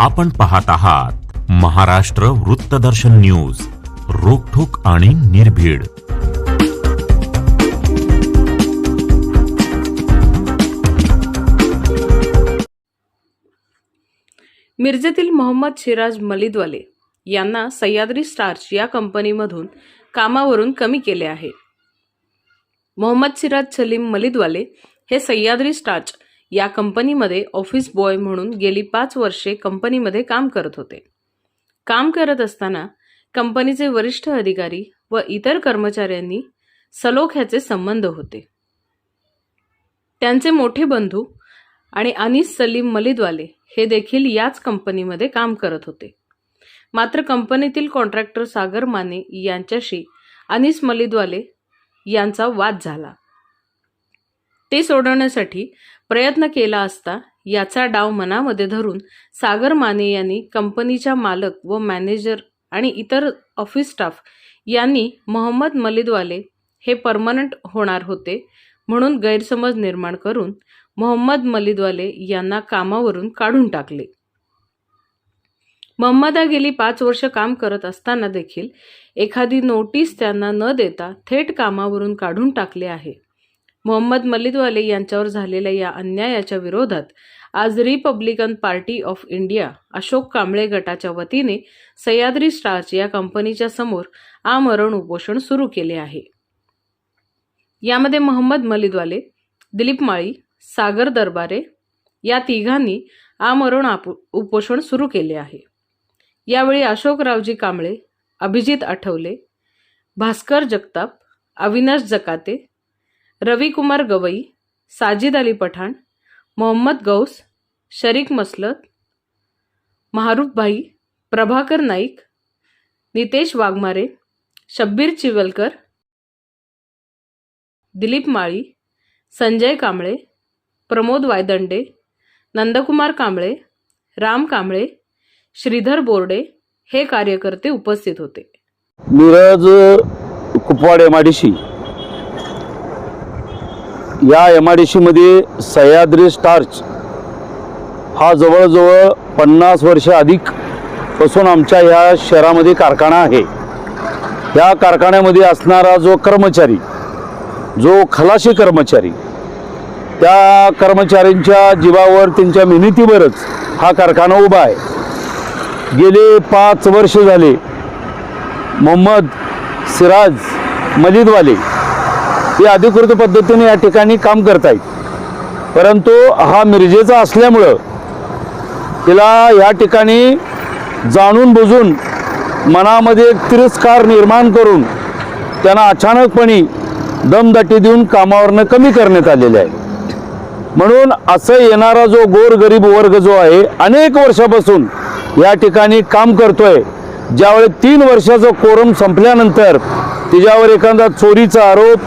आपण पाहत आहात महाराष्ट्र वृत्तदर्शन न्यूज रोखोक आणि निर्भीड. मिरजेतील मोहम्मद शिराज मलिदवाले यांना सह्याद्री स्टार्च या कंपनीमधून कामावरून कमी केले आहे. मोहम्मद सिराज सलीम मलिदवाले हे सह्याद्री स्टार्च या कंपनीमध्ये ऑफिस बॉय म्हणून गेली पाच वर्षे कंपनीमध्ये काम करत होते. काम करत असताना कंपनीचे वरिष्ठ अधिकारी व इतर कर्मचाऱ्यांनी सलोख ह्याचे संबंध होते. त्यांचे मोठे बंधू आणि अनिस सलीम मलिदवाले हे देखील याच कंपनीमध्ये काम करत होते. मात्र कंपनीतील कॉन्ट्रॅक्टर सागर माने यांच्याशी अनिस मलिदवाले यांचा वाद झाला. ते सोडवण्यासाठी प्रयत्न केला असता याचा डाव मनामध्ये धरून सागर माने यांनी कंपनीच्या मालक व मॅनेजर आणि इतर ऑफिस स्टाफ यांनी मोहम्मद मलिदवाले हे परमनंट होणार होते म्हणून गैरसमज निर्माण करून मोहम्मद मलिदवाले यांना कामावरून काढून टाकले. मोहम्मदा गेली पाच वर्ष काम करत असताना देखील एखादी नोटीस त्यांना न देता थेट कामावरून काढून टाकले आहे. मोहम्मद मलिदवाले यांच्यावर झालेल्या या अन्यायाच्या विरोधात आज Republican party of India Ashok Kamble गटाच्या वतीने सह्याद्री स्टार्च या कंपनीच्या समोर आमरण उपोषण सुरू केले आहे. यामध्ये मोहम्मद मलिदवाले दिलीप माळी सागर दरबारे या तिघांनी आमरण उपोषण सुरू केले आहे. यावेळी अशोकरावजी कांबळे अभिजित आठवले भास्कर जगताप अविनाश जकाते रविकुमार गवई साजिद अली पठाण मोहम्मद गौस शरीक मसलत महारूफ भाई प्रभाकर नाईक नितेश वाघमारे शब्बीर चिवलकर दिलीप माळी संजय कांबळे प्रमोद वायदंडे नंदकुमार कांबळे राम कांबळे श्रीधर बोर्डे हे कार्यकर्ते उपस्थित होते. Neeraj Kupwad M I D C या एम आय डी सीमध्ये सह्याद्री स्टार्च हा जवळजवळ पन्नास वर्ष अधिकपासून आमच्या ह्या शहरामध्ये कारखाना आहे. या कारखान्यामध्ये असणारा जो कर्मचारी जो खलाशी कर्मचारी त्या कर्मचाऱ्यांच्या जीवावर त्यांच्या मेहनतीवरच हा कारखाना उभा आहे. गेले पाच वर्ष झाले मोहम्मद सिराज मलिदवाले हे अधिकृत पद्धतीने या ठिकाणी काम करतायत. परंतु हा मिरजेचा असल्यामुळं तिला या ठिकाणी जाणून बुजून मनामध्ये एक तिरस्कार निर्माण करून त्यांना अचानकपणे दमदाटी देऊन कामावरनं कमी करण्यात आलेले आहे. म्हणून असं येणारा जो गोरगरीब वर्ग जो आहे अनेक वर्षापासून या ठिकाणी काम करतोय. ज्यावेळी तीन वर्षाचं कोरम संपल्यानंतर तिच्यावर एखादा चोरीचा आरोप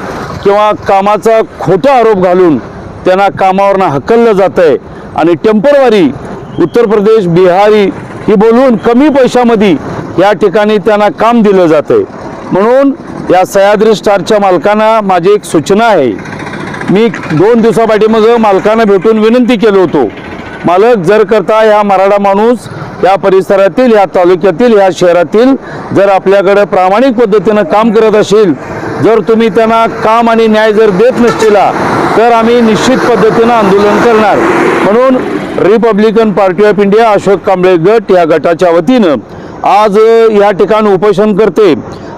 किंवा कामाचा खोटा आरोप घालून त्यांना कामावरनं हकललं जात आहे आणि टेम्परवारी उत्तर प्रदेश बिहारी ही बोलून कमी पैशामध्ये या ठिकाणी त्यांना काम दिलं जातं आहे म्हणून या सह्याद्री स्टारच्या मालकांना माझी एक सूचना आहे. मी दोन दिवसापाठीमागं मालकांना भेटून विनंती केलो होतो. मालक जर करता ह्या मराठा माणूस या परिसरातील या तालुक्यातील या शहरातील जर आपल्याकडे प्रामाणिक पद्धतीनं काम करत असेल जर तुम्ही त्यांना काम आणि न्याय जर देत नसतीला तर आम्ही निश्चित पद्धतीनं आंदोलन करणार. म्हणून Republican party of India Ashok Kamble गट या गटाच्या वतीनं आज या ठिकाणी उपोषण करते.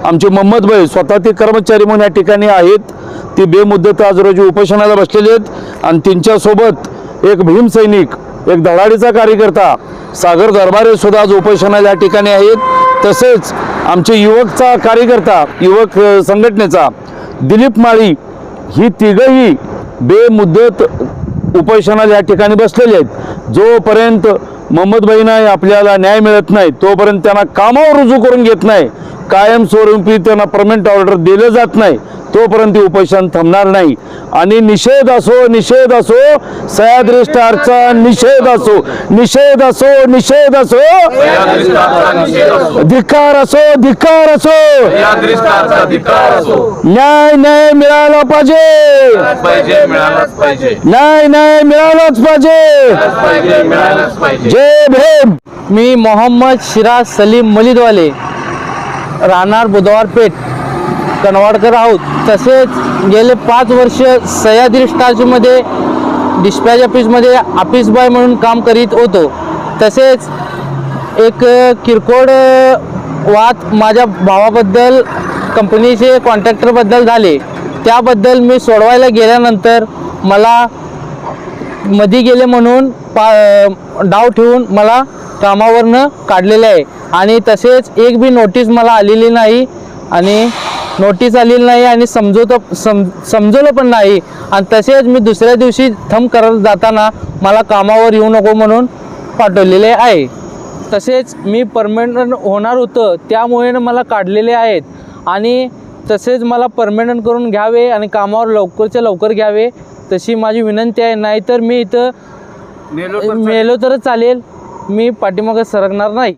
आमचे मोहम्मद भाई स्वतः ते कर्मचारी म्हणून या ठिकाणी आहेत. ती बेमुद्दत आज रोजी उपोषणाला बसलेले आहेत. आणि त्यांच्यासोबत एक भीमसैनिक एक धडाडीचा कार्यकर्ता सागर दरबारे सुद्धा आज उपोषणाला या ठिकाणी आहेत. तसेच आमचे युवकचा कार्यकर्ता युवक संघटनेचा दिलीप माळी ही तिघही बेमुदत उपोषणाला या ठिकाणी बसलेले आहेत. जोपर्यंत मोहम्मद भाईना आपल्याला न्याय मिळत नाही तोपर्यंत त्यांना कामावर रुजू करून घेत नाही. कायमस्वरूपी त्यांना परमनंट ऑर्डर दिलं जात नाही. तोपर्यंत उपोषण थांबणार नाही. आणि निषेध असो निषेध असो सह्याद्री स्टारचा निषेध असो निषेध असो निषेध असो. धिक्कार असो धिक्कार असो. न्याय न्याय मिळाला पाहिजे. न्याय न्याय मिळालाच पाहिजे. जय भीम. मी मोहम्मद शिराज सलीम मलिदवाले. राहणार बुधवार पेठ कनवाडकर आहोत तसेच गेले पाच वर्ष सह्याद्री स्टार्चमध्ये डिस्पॅच ऑफिसमध्ये ऑफिस बॉय म्हणून काम करीत होतो. तसेच एक किरकोळ वाद माझ्या भावाबद्दल कंपनीचे कॉन्ट्रॅक्टरबद्दल झाले. त्याबद्दल मी सोडवायला गेल्यानंतर मला मधी गेले म्हणून पा डाव ठेवून मला कामावरनं काढलेलं आहे. आणि तसेच एक बी नोटीस मला आलेली नाही आणि नोटीस आलेली नाही आणि समजवत सम समजवलं पण नाही. आणि तसेच मी दुसऱ्या दिवशी थंब करत जाताना मला कामावर येऊ नको म्हणून पाठवलेले आहे. तसेच मी परमनंट होणार होतं त्यामुळे मला काढलेले आहेत. आणि तसेच मला परमनंट करून घ्यावे आणि कामावर लवकरच्या लवकर घ्यावे तशी माझी विनंती आहे. नाहीतर मी इथं मेलो तरच चालेल. मी पाठीमागं सरकणार नाही.